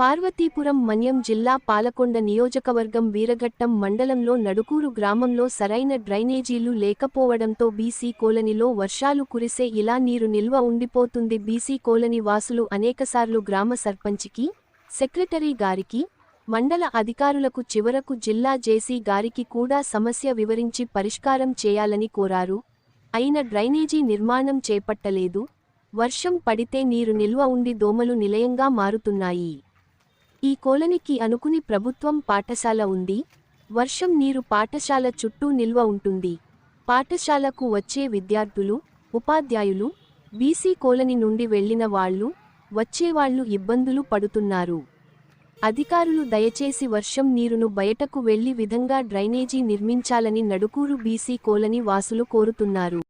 పార్వతీపురం మన్యం జిల్లా పాలకొండ నియోజకవర్గం వీరఘట్టం మండలంలో నడుకూరు గ్రామంలో సరైన డ్రైనేజీలు లేకపోవడంతో బీసీ కోలనిలో వర్షాలు కురిసే ఇలా నీరు నిల్వ ఉండిపోతుంది. బీసీ కోలని వాసులు అనేకసార్లు గ్రామ సర్పంచికి సెక్రటరీ గారికి మండల అధికారులకు చివరకు జిల్లా జేసీ గారికి కూడా సమస్య వివరించి పరిష్కారం చేయాలని కోరారు. అయిన డ్రైనేజీ నిర్మాణం చేపట్టలేదు. వర్షం పడితే నీరు నిల్వ ఉండి దోమలు నిలయంగా మారుతున్నాయి. ఈ కోలనికి అనుకుని ప్రభుత్వం పాఠశాల ఉంది. వర్షం నీరు పాఠశాల చుట్టూ నిల్వ ఉంటుంది. పాఠశాలకు వచ్చే విద్యార్థులు ఉపాధ్యాయులు బీసీ కోలని నుండి వెళ్ళిన వాళ్ళు వచ్చేవాళ్ళు ఇబ్బందులు పడుతున్నారు. అధికారులు దయచేసి వర్షం నీరును బయటకు వెళ్ళి విధంగా డ్రైనేజీ నిర్మించాలని నడుకూరు బీసీ కోలని వాసులు కోరుతున్నారు.